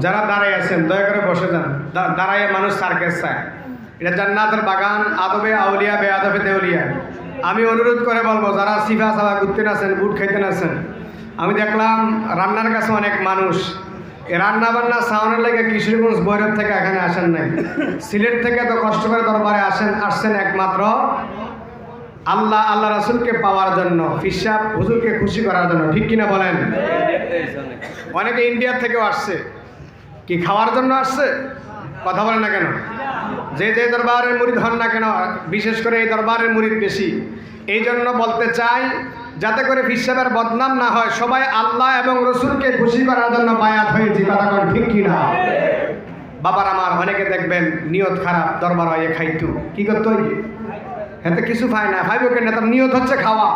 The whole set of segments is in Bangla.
যারা দাঁড়ায় আছেন দয়া করে বসে যান। দা- দাঁড়ায় মানুষ সার্কেস চায়। এটা জান্নাতের বাগান আদবে আউলিয়া বে আদবে দেউলিয়া। আমি অনুরোধ করে বলব যারা সিফা সাফা ঘুরতে আছেন বুট খাইতে আছেন আমি দেখলাম রান্নার কাছে অনেক মানুষ। রান্না বান্না সাউনের লেগে কিশোরগঞ্জ বৈরব থেকে এখানে আসেন নাই। সিলেট থেকে তো কষ্ট করে দরবারে আসেন আসছেন একমাত্র আল্লাহ আল্লাহ রাসুলকে পাওয়ার জন্য ফিসাব হুজুরকে খুশি করার জন্য। ঠিক কিনা বলেন? অনেকে ইন্ডিয়া থেকেও আসছে। কি খাওয়ার জন্য আসছে? কথা বলে না কেন? যে যে দরবারের মুরিদ হন না কেন, বিশেষ করে এই দরবারের মুরিদ বেশি। এই জন্য বলতে চাই, যাতে করে বিশ্বের বদনাম না হয়, সবাই আল্লাহ এবং রসুলকে খুশি করার জন্য বায়াত হয়েছি কথা কোন, ঠিক কি না বাবার আমার, অনেকে দেখবেন নিয়ত খারাপ, দরবার হয় খাইতু। কি করতে এতে কিছু পায় না ভাইব কেন? তার নিয়ত হচ্ছে খাওয়া।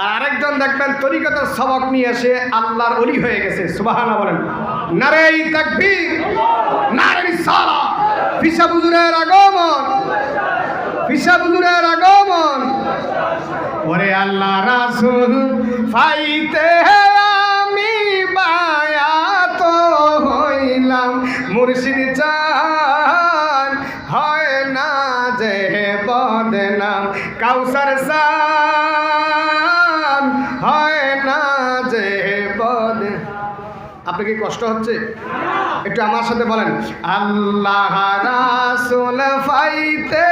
আর আরেকজন দেখবেন তরিকতার সবক নিয়ে এসে আল্লাহর অলি হয়ে গেছে সুবাহানা বলেন। নারে তাকবীর নারে সালা ফিসা বুজুরের আগমন, ফিসা বুজুরের আগমন। ওরে আল্লাহ রাসূল, ফাইতে আমি বায়াত হইলাম। মুর্শিদ চান হয় না যে বদনাম। কাউসার সান আপনি কি কষ্ট হচ্ছে? একটু আমার সাথে বলেন। আল্লাহ রাসুল ফাইতে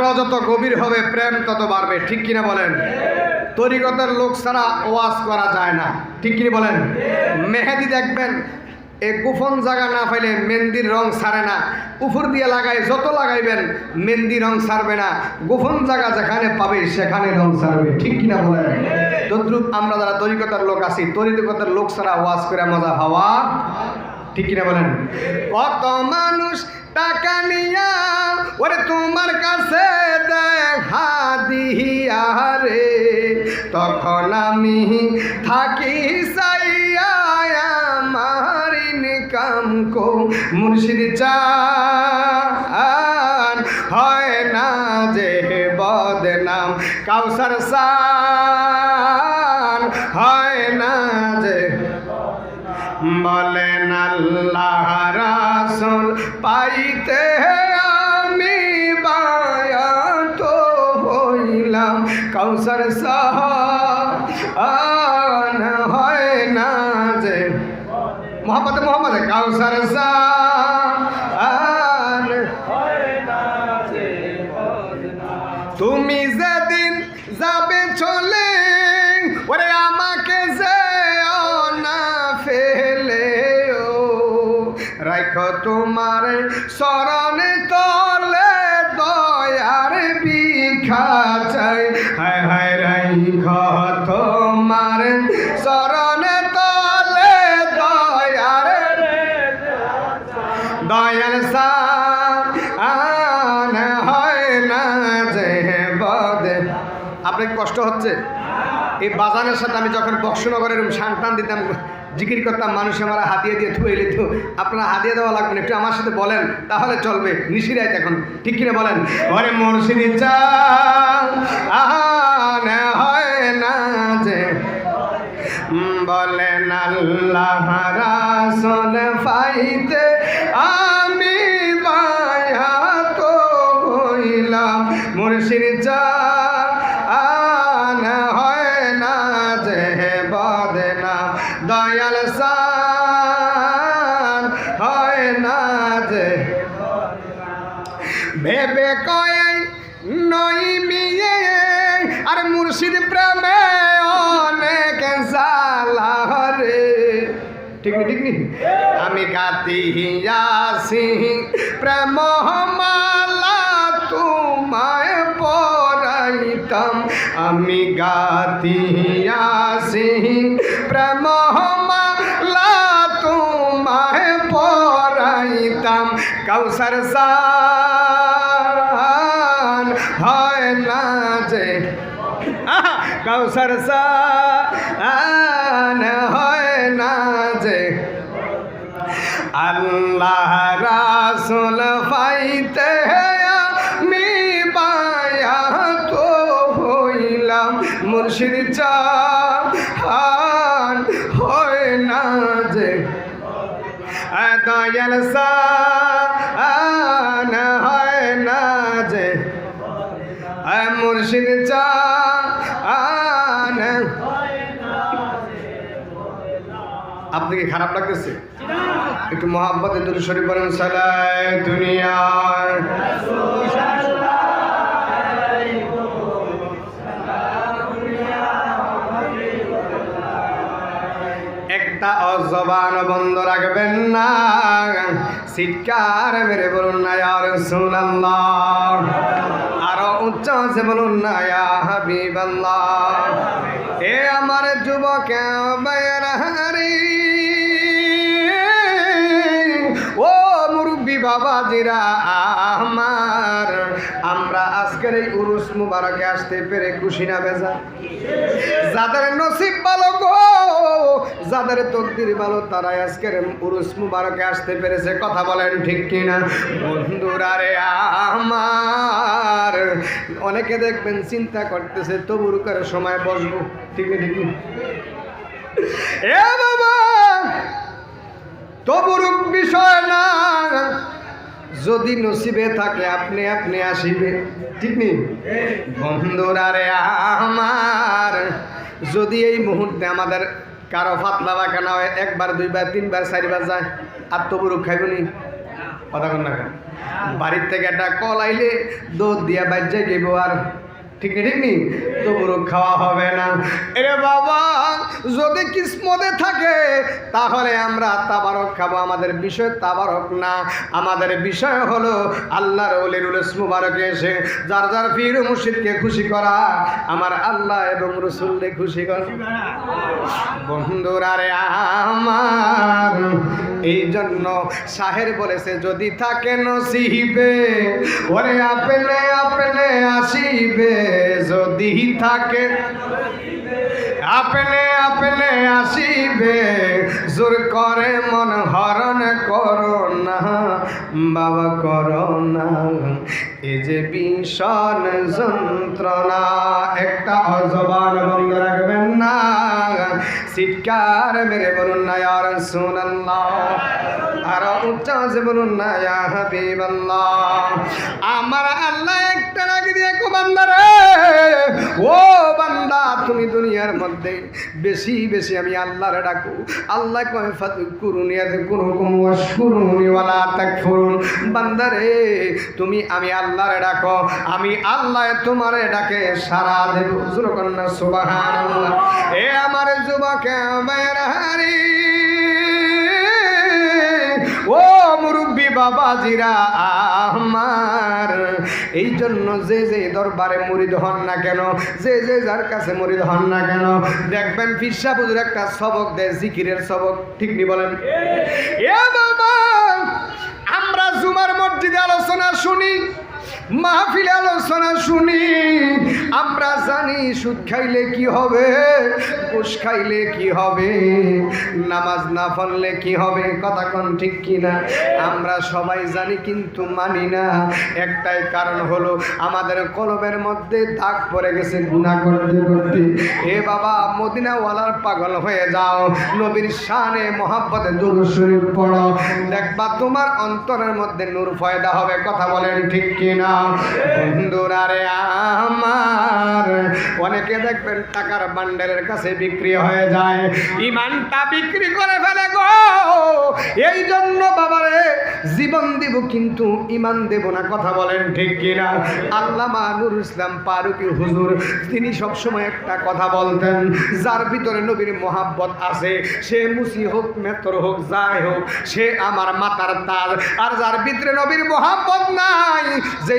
রাত্র যত গভীর হবে, প্রেম তত বাড়বে। ঠিক কিনা বলেন? তরিকতের লোক ছাড়া ওয়াজ করা যায় না। ঠিক কিনা বলেন? মেহেদি দেখবেন, এ গোপন জায়গা না পাইলে মেহেন্দির রং ছাড়ে না। উপর দিয়ে লাগাই যত লাগাইবেন মেহেন্দি রং ছাড়বে না। গোপন জায়গা যেখানে পাবে, সেখানে রং ছাড়বে। ঠিক কিনা বলেন? তদ্রুপ আমরা যারা তরিকতার লোক আছি, তরিকতার লোক ছাড়া ওয়াজ করে মজা হওয়া ঠিক কিনা বলেন? কত মানুষ টাকা নিয়া ওরে তোমার কাছে দেখা দিহিয়া রে। তখন আমি থাকি সাইয়া আমার ইনকাম কো মুর্শিদ চান হয় না যে বদনাম কাউসার সান। হয় না যে বলেন আল্লাহ রাসুল পাইতে আমি বায়াত হইলাম। কৌসর সাহ হয় না যে তুমি যেদিন তোমার শরণে তলে দয়ার বিখা চাই। হায় হায়, রাই রাইখ তোমার শরণে তলে দয়ার দয়াল বদ। আপনার কষ্ট হচ্ছে? এই বাজানের সাথে আমি যখন বক্সনগরের শান টান দিতাম জিকির করতাম, মানুষ আমার হাতিয়ে দিয়ে থুয়ে লিত আপনারা হাতিয়ে দেওয়া লাগবে না, একটু আমার সাথে বলেন, তাহলে চলবে নিশিরাইত এখন, ঠিক কিনা বলেন? ঘরে মুর্শিদি চা হয় না যে, বলেন আল্লাহ রাসুল ফাইতে আমি মায়া তো হইলাম। মুর্শিদ চা ভেবে কয়ে, নই মিয়ে। আর মুর্শিদ প্রেমে অনেক জালা রে। ঠিক নি ঠিক নি? আমি গাতি আসি প্রেম মালা তোমায় পরাইতাম। আমি গাতি আসি প্রেম মালা তোমায় পরাইতাম। কৌসর সান কৌসর সান হয় না যে। আল্লাহ রাসুল ফাইতে আমি বায়া তো হইলাম মুর্শিদ চান হয় না যে। দয়াল সান কি খারাপ লাগতেছে? একটু মহাব্বতে বলেন সালায় দুনিয়ার। একটা অজবান বন্ধ রাখবেন না। চিৎকার মেরে বলুন না আর সুনাল্লাহ আরও উচ্চ আছে বলুন না হাবিবাল্লাহ। এ আমার যুবক বাবাজিরা আমার। আমরা আজকের এই উরুস মুবারকে আসতে পেরে খুশি না বেজা যাদের নসিব ভালো গো, যাদের তকদির ভালো, তারাই আজকের উরুস মুবারকে আসতে পেরেছে। কথা বলেন ঠিক কিনা? বন্ধুরা রে, আমার। অনেকে দেখবেন চিন্তা করতেছে তবুর করে সময় বসবো। ঠিক ঠিক এ বাবা তবুরুক বিষয় না। যদি নসিবে থাকে, আপনি আপনি আসিবে। ঠিক নেই? বন্ধুরা রে আমার, যদি এই মুহূর্তে আমাদের কারও ফাতলা না হয়, একবার, দুইবার, তিনবার, চারিবার যায়, আর তবুরুক খাইব নি? কথা বাড়ির থেকে একটা কল আইলে দোধ দিয়া বাজ্যা গেব আর ঠিক ঠিক নেই তবুরও খাওয়া হবে না। এরে বাবা, যদি কিসমতে থাকে, তাহলে আমরা তাবারক খাব। আমাদের বিষয় তাবারক না। আমাদের বিষয় হলো আল্লাহর ওলির উলস মুবারকে এসে যার যার পীর মুর্শিদকে খুশি করা। আমার আল্লাহ এবং রসুলকে খুশি করা। বন্ধুরা রে আমার এই জন্য সাহের বলেছে যদি থাকে নসিবে, ওরে আপেলে আপেলে আসিবে। যদি থাকে আপেলে আপেলে আসিবে। জোর করে মন হরণ করো না, বাবা করো না। এ যে ভীষণ যন্ত্রণা, একটা অজবান বন্ধ রাখবেন না। চিৎকার মেরে বলুন না আর সুনাল্লাহ আর উচ্চ বলুন না ইয়া আমার আল্লাহ একটা রাখ দিয়ে কো বান্দা রে। ও বান্দা, তুমি দুনিয়ার মধ্যে বেশি বেশি আমি আল্লাহর ডাকু। আল্লাহ কয় ফাতু কুরুনি আজ কুরুকুম ওয়াশকুরুনি ওয়ালা তাকফুরুন। বান্দারে তুমি আমি আল্লাহর ডাকো, আমি আল্লাহ তোমারে ডাকে সারা দেব। না, সুবহানাল্লাহ। এ আমার যুবক বেরহারি ও বাবাজিরা আমার। এই জন্য যে যে দরবারে মুরিদ হন না কেন, যে যে যার কাছে মুরিদ হন না কেন, দেখবেন ফিরসা বুজুর একটা সবক দেয়, জিকিরের সবক, ঠিক নি বলেন? এ বাবা, আমরা জুমার মসজিদে আলোচনা শুনি মাহফিলে আলোচনা শুনি। আমরা জানি, সুদ খাইলে কি হবে, ঘুষ খাইলে কি হবে, নামাজ না পড়লে কি হবে, কথা কোন ঠিক কি না আমরা সবাই জানি কিন্তু মানি না। একটাই কারণ হলো, আমাদের কলমের মধ্যে দাগ পড়ে গেছে গুণা করতে করতে। এ বাবা, মদিনাওয়ালার পাগল হয়ে যাও, নবীর শানে মহাব্বতে দুরূদ শরীফ পড়ো। দেখবা তোমার অন্তরের মধ্যে নূর ফয়দা হবে, কথা বলেন ঠিক কি না বন্ধুরা রে আমার, অনেকে দেখবেন টাকার বান্ডেলের কাছে বিক্রি হয়ে যায়। ইমানটা বিক্রি করে ফেলে গো। এই জন্য বাবারে, জীবন দিব কিন্তু ইমান দেব না, কথা বলেন ঠিক কিনা? আল্লামা নুর ইসলাম পারুকি হুজুর, তিনি সবসময় একটা কথা বলতেন, যার ভিতরে নবীর মোহাব্বত আছে, সে মুসি হোক, মেতর হোক, যাই হোক, সে আমার মাতার তাল, আর যার ভিতরে নবীর মোহাব্বত নাই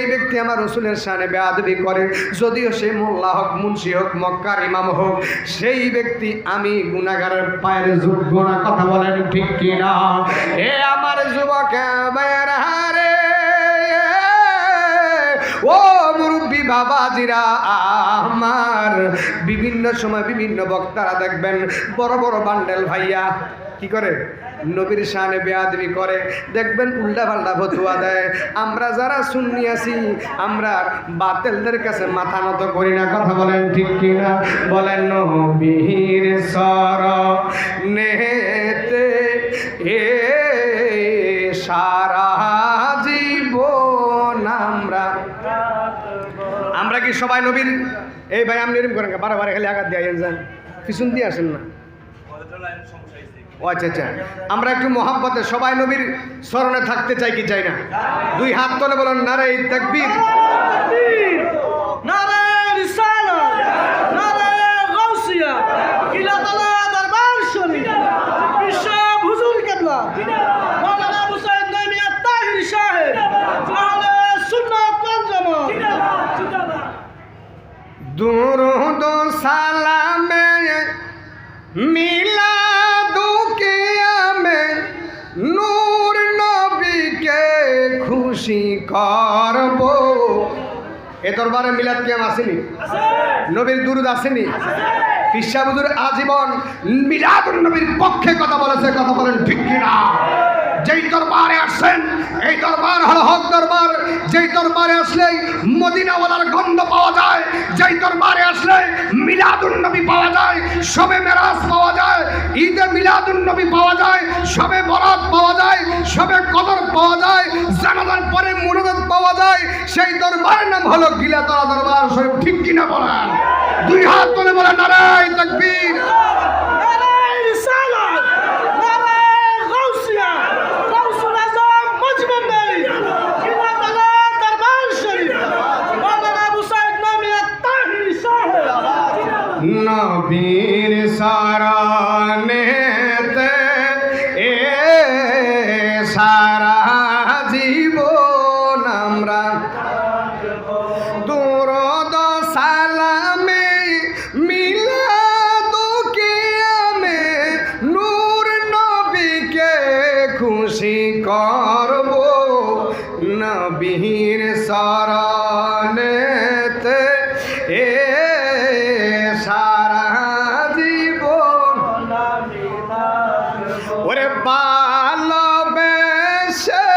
যেই ব্যক্তি আমার রসুলের সামনে বেয়াদবি করে, যদিও সে মোল্লা হোক, মুন্সি হোক, মক্কার ইমাম হোক, সেই ব্যক্তি আমি গুনাগারের পায়ের যোগ্য না কথা বলেন ঠিক কিনা? এ আমার যুবক ও মুরব্বী বাবাজিরা, আমার বিভিন্ন সময় বিভিন্ন বক্তারা দেখবেন, বড় বড় বান্ডেল ভাইয়া, কি করে? নবীর শানে বেয়াদবি করে, দেখবেন উল্টা পাল্টা ফতুয়া দেয়। আমরা যারা শুননি আছি, আমরা বাতেলদের কাছে মাথা নত করি না, কথা বলেন ঠিক কিনা? বলেন নবীর সর নেতে এ সারা জীবন আমরা। আমরা কি সবাই নবীর? এই ভাই, আপনি এরকম করেন কেন? বারে বারে খালি আঘাত দিয়ে যান। পিছন দিয়ে আসেন না। ও আচ্ছা আচ্ছা। আমরা একটু মহাব্বতে, সবাই নবীর স্মরণে থাকতে চাই কি চাই না? দুই হাত তোলে বলেন নারে তাকবীর। নারে রিসালাত নারে গাউসিয়া দরবারে মিলাদ কিয়াম আসেনি? নবীর দুরুদ আসেনি? খ্রিস্টাবুদুর আজীবন মিলাদ নবীর পক্ষে কথা বলেছে কথা বলেন ঠিক কিনা? যেই দরবারে আসছেন এই দরবার হল হক দরবার। যেই দরবারে আসলে মদিনাওয়ালার গন্ধ পাওয়া যায়, যেই দরবারে আসলে মিলাদুন নবী পাওয়া যায়, সবে মেরাজ পাওয়া যায়, ঈদে মিলাদুন নবী পাওয়া যায়, সবে বরাত পাওয়া যায়, সবে কদর পাওয়া যায়, জানাজার পরে মুরদত পাওয়া যায়, সেই দরবারের নাম হলো গিলাতলা দরবার শরীফ ঠিক কিনা বলেন? দুই হাত তুলে বলেন, নারায় তাকবীর নারে রিসালাত নারে গাউসিয়া গাউসুল আজম মজমুন বাড়ি কিলা তালা দরবার শরীফ মাওলানা আবু সাইদ নাইমি আত্তাহির সাহেব নবীর সারানেতে Shit.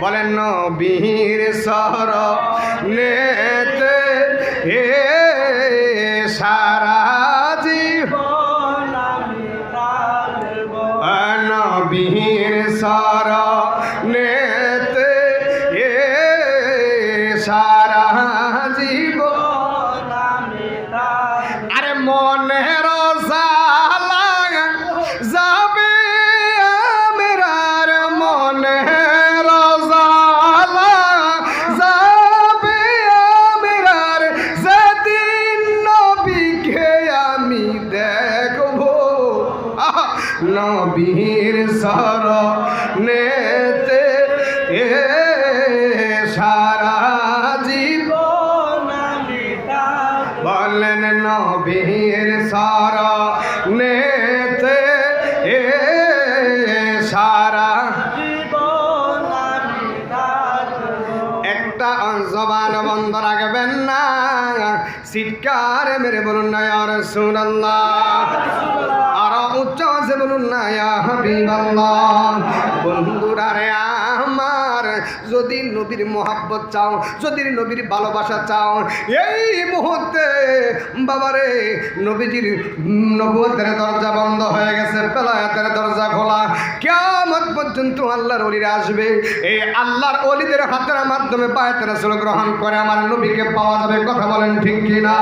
বলেন নবীর সর নেতে হে মেরে বলুন না আর সুনাল্লাহ আর উচ্চ আছে বলুন না বন্ধুরা রে যদি নবীর মোহাব্বত চাও, যদি নবীর ভালোবাসা চাও, এই মুহূর্তে বাবারে, নবীজির নবুয়তের দরজা বন্ধ হয়ে গেছে পেলায়াতের দরজা খোলা। কেমন পর্যন্ত আল্লাহর অলিরা আসবে। এই আল্লাহর অলিদের হাতের মাধ্যমে বায়াতের রাসূল গ্রহণ করে আমার নবীকে পাওয়া যাবে, কথা বলেন ঠিক কিনা?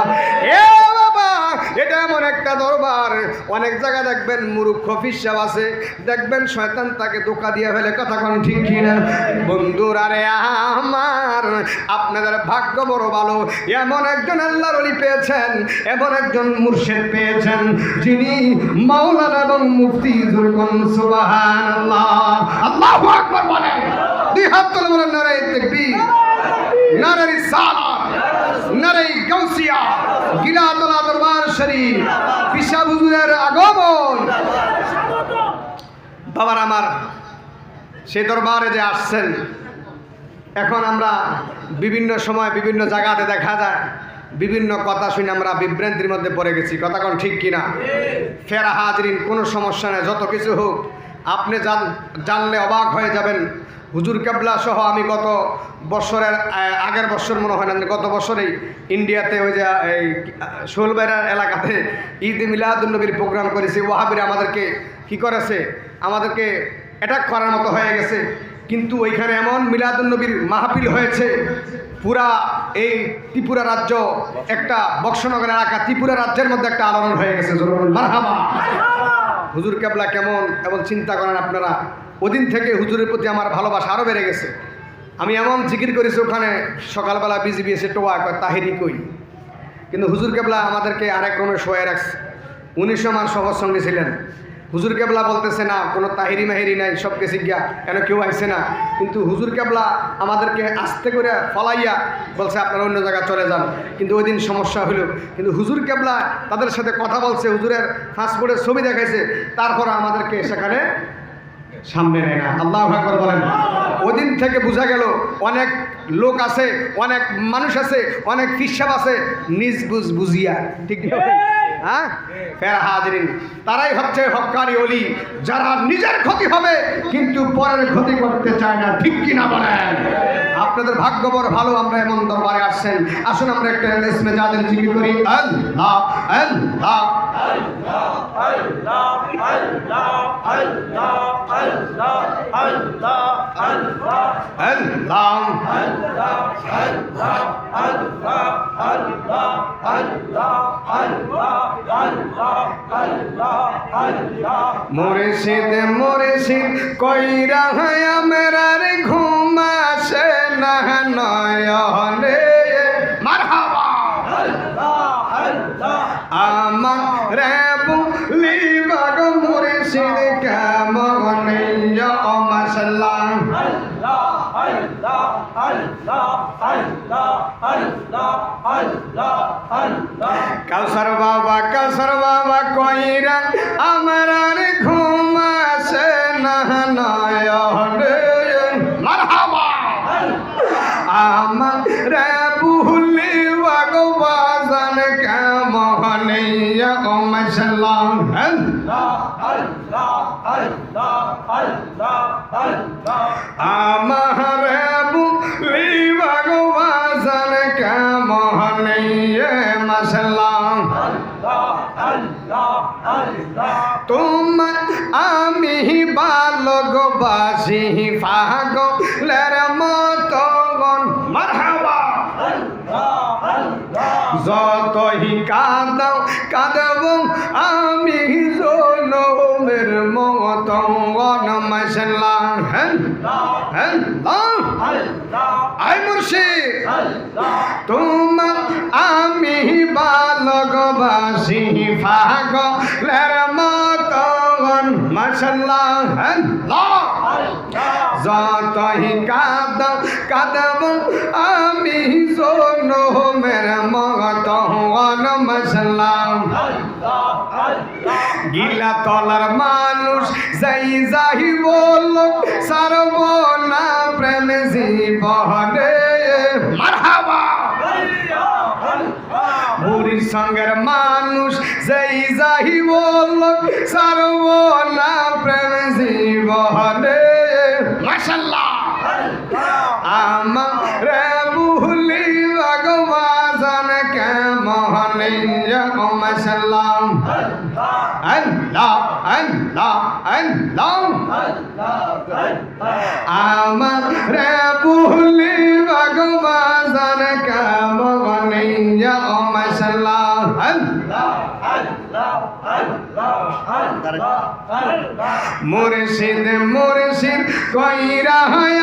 এ এটা এমন একটা দরবার। অনেক জায়গায় দেখবেন মুরুখ ফিসাব আছে। দেখবেন শয়তান তাকে ধোকা দিয়ে ফেলে, কথা কোন ঠিক কিনা? বন্ধুরা রে আমার, আপনাদের ভাগ্য বড় ভালো। এমন একজন আল্লাহর অলি পেয়েছেন, এমন একজন মুর্শিদ পেয়েছেন, যিনি মাওলানা এবং মুফতি জুলকন সুবহানাল্লাহ। আল্লাহু আকবার বলেন দুই হাত তুলে বলেন, নারায়ে তাকবীর, নারায়ে রিসালাত, নারায়ে গাউসিয়া। গিলাতলা দরবার শরীফ, পিসা হুজুরের আগমন। বাবার আমার, সে দরবারে যে আসছেন, এখন আমরা বিভিন্ন সময় বিভিন্ন জায়গাতে দেখা যায়, বিভিন্ন কথা শুনে আমরা বিভ্রান্তির মধ্যে পড়ে গেছি। কথা কোন ঠিক কিনা? ফেরা হাজরিন, কোনো সমস্যা নেই, যত কিছু হোক আপনি জান, জানলে অবাক হয়ে যাবেন। হুজুর কেবলা সহ আমি গত বছরের আগের বছর মনে হয় না, গত বছরেই ইন্ডিয়াতে ওই যে, এই, শোলবেড়ার এলাকাতে ঈদ মিলাদুলনবীর প্রোগ্রাম করেছি। ওয়াহাবিরা আমাদেরকে কি করেছে? আমাদেরকে অ্যাটাক করার মতো হয়ে গেছে। কিন্তু ওইখানে এমন মিলাদুলনবীর মাহফিল হয়েছে, পুরা এই ত্রিপুরা রাজ্য একটা বক্সনগর এলাকা, ত্রিপুরা রাজ্যের মধ্যে একটা আলোড়ন হয়ে গেছে। মারহাবা। হুজুর কেবলা কেমন এবং চিন্তা করেন আপনারা। ওদিন থেকে হুজুরের প্রতি আমার ভালোবাসা আরও বেড়ে গেছে। আমি এমন জিকির করেছি ওখানে, সকালবেলা বিজিবি এসে টোয়া কয়, তাহিরি কই? কিন্তু হুজুর কেবলা আমাদেরকে আরেক রমে শোয়ে রাখছে। উনিশশো মান সবার সঙ্গে ছিলেন। হুজুর কেবলা বলতেছে না, কোনো তাহিরি মাহিরি নাই সব গেছি গিয়া কেন কেউ আইছে না? কিন্তু হুজুর কেবলা আমাদেরকে আস্তে করে ফলাইয়া বলছে, আপনারা অন্য জায়গায় চলে যান। কিন্তু ওই দিন সমস্যা হলো। কিন্তু হুজুর কেবলা তাদের সাথে কথা বলছে, হুজুরের ফাস্টফুডের ছবি দেখাইছে। তারপর আমাদেরকে সেখানে সামনে নেয় না। আল্লাহ আকবর বলেন। ওদিন থেকে বোঝা গেল, অনেক লোক আছে, অনেক মানুষ আছে, অনেক ফিসাব আছে, নিজ বুঝ বুঝিয়া। ঠিক না? হ্যাঁ? ফের হাজরিন। তারাই হচ্ছে হকানি অলি যারা নিজের ক্ষতি হবে, কিন্তু পরের ক্ষতি করতে চায় না, ঠিক কিনা বলেন? আপনাদের ভাগ্যবর ভালো, আমরা এমন দরবারে আসছেন। আসুন, আমরা একটা ইসমে যাদের জিকির করি। আল্লাহ আল্লাহ। মুর্শিদ মুর্শিদ কইরা হয় আমার ঘুমাসে না নয় কাউসার বাবা কাউসার বাবা কইরা আমার আর ঘুম আসে না নয়নে আমার রে বুহলি ভগবান কেমন ও আই মুর্শিদ তোমার আমি বালকবাসী পাগলের মতন হ্যাঁ যতই কাঁদ কাঁদব আমি সোনমের মতন মশলাম মানুষ বুড়ির সঙ্গের মানুষ যাই যাই বল সর্বনা প্রেম জীবনে। মাশাল্লাহ! আমার ভগবান কেমন মশাল্লাহ। আল্লাহ আমার বুহলি ভগবান কেমন মশাল্লাহ মুর্শিদ মুর্শিদ কইরা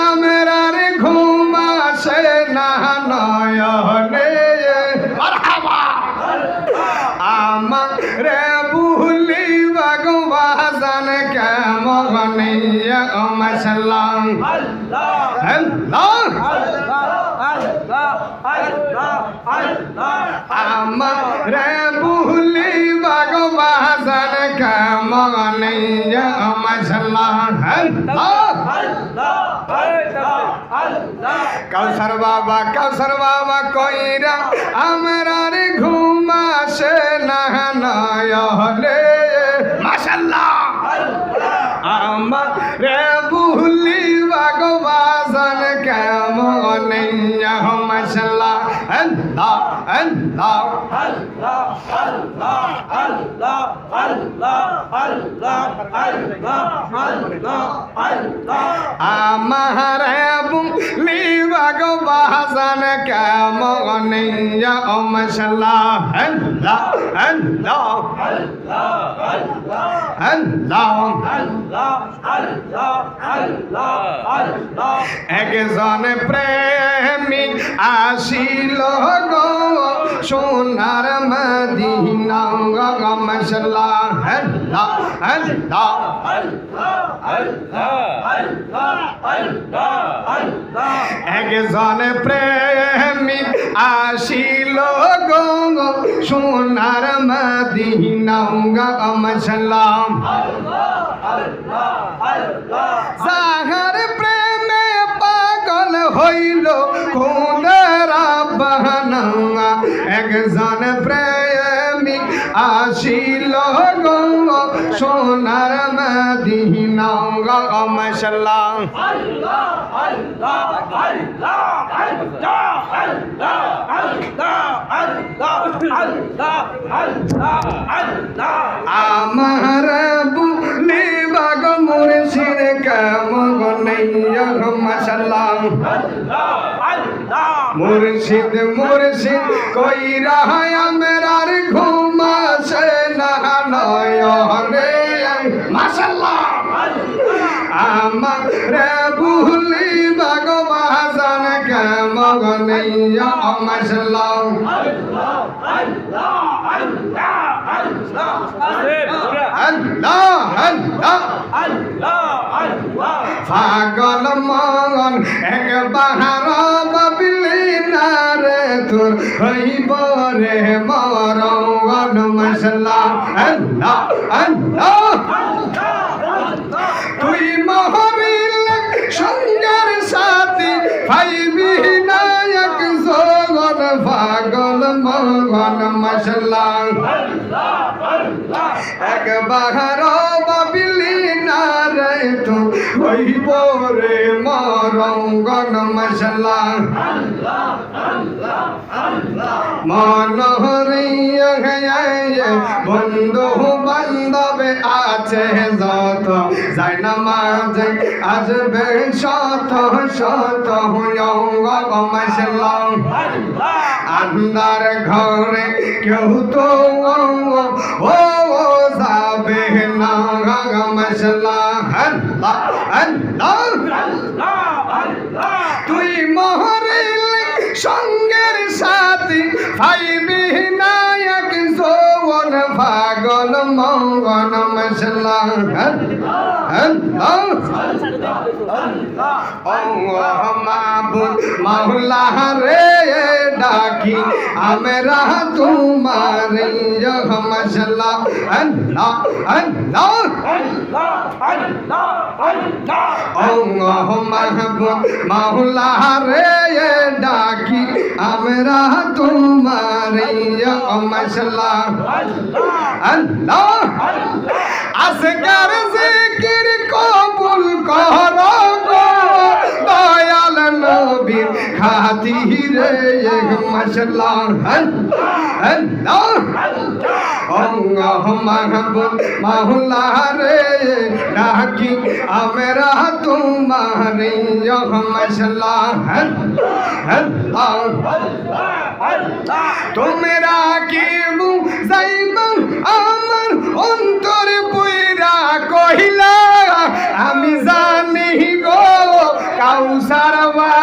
আমরার ঘুম আসে না নয়নে। কেমন মশলাম আল্লাহ। আমার রে বুহলি ভগবান কেমন কাউসার বাবা কাউসার বাবা কইরা আমরার ঘুম আসে না নয়নে মাশাল্লাহ আমার রে বুহলি ভগবান কেমন আল্লাহ আল্লাহ আল্লাহ। একজন প্রেমিক আসিল গো সোনার মদিনা মশলা আল্লাহ আল্লাহ একজন প্রেমিক আসিল গো সোনার মদিনা মশলাম যাহার প্রেমে পাগল হইল খুনেরা বাহানা একজন প্রেমিক আসিল গো সোনার মদিনা মশলাম আমার বুলি বাগ মুর্শিদ কামগনাইয়া মাশাল্লাহ মুর্শিদ মুর্শিদ কইরা আমরার ঘুমাসে না নয়নে। মাশাল্লাহ আমার বুলি বাগ বাজান কামগনাইয়া মাশাল্লাহ আল্লাহ আল্লাহ পাগল মগন এক বাহার বাবিলি না রে তোর হইব রে মরঙ্গ গণ মশলা আল্লাহ আল্লাহ। তুই মহরিল সঙ্গের সাথী পাইবি নায়ক জগন পাগল মগন মশলা একবার তো হইব রে মরঙ্গন মশলা মনোহরিয়া বন্ধু বান্ধব আছে যত। যাই না মাঝে আসবে শত শত অঙ্গ মশলাম আন্দার ঘরে কেউ তো ও ও যাবে না মশলা আল্লাহ আল্লাহ। তুই মহরিল সঙ্গের সাথী পাইবি নায়ক যৌবন পাগল মঙ্গন মশলা। মাহুলা রে ডাকি। আমরা তোমার মশলা। আল্লাহ আল্লাহ মাহবুব মাওলা রে ডাকি। আমরা তোমার মশলা। আল্লাহ। আসগার জিকির কবুল কর। খাতিরে মশলা আল্লাহ অঙ্গ মাহবুব মাহুলা রে ডাকি আমরা তোমার মশলা তোমরা কি যাইব? আমার অন্তর পুইরা কহিলা, আমি জানি গো কাউসার কত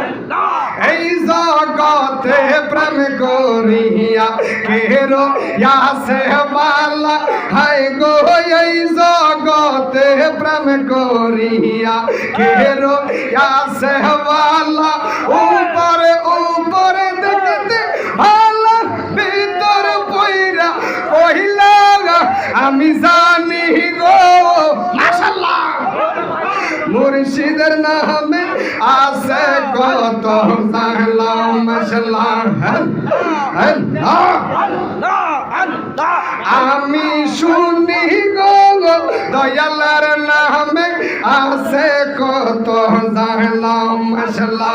এই জগতে প্রেম করিয়া কেরো ইয়াসে বালা হাই গো এই জগতে প্রেম করিয়া কেরো ইয়াসে বালা উপরে উপরে দেখতে ভালো ভিতর পইরা কহিলা, আমি জানি গো মাশাল্লাহ মুর্শিদের নামে আছে কত সালাম মশলা আমি শুনি গো দয়ালার নামে আছে কত মশলা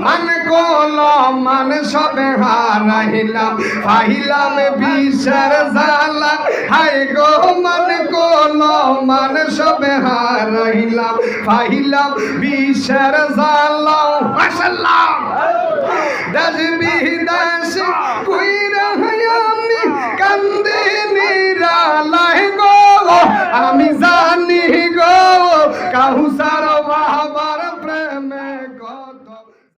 মান কোল মান সবে হারাইলাম পাইলাম বিষের জালা হাই গো, মান কোল মান সবে হারাইলাম পাইলাম বিষের জালা মাশাল্লাহ দাস কইরা আমি কান্দে নিরালাই গো আমি জানি গো কাহুসার বাবার প্রেমে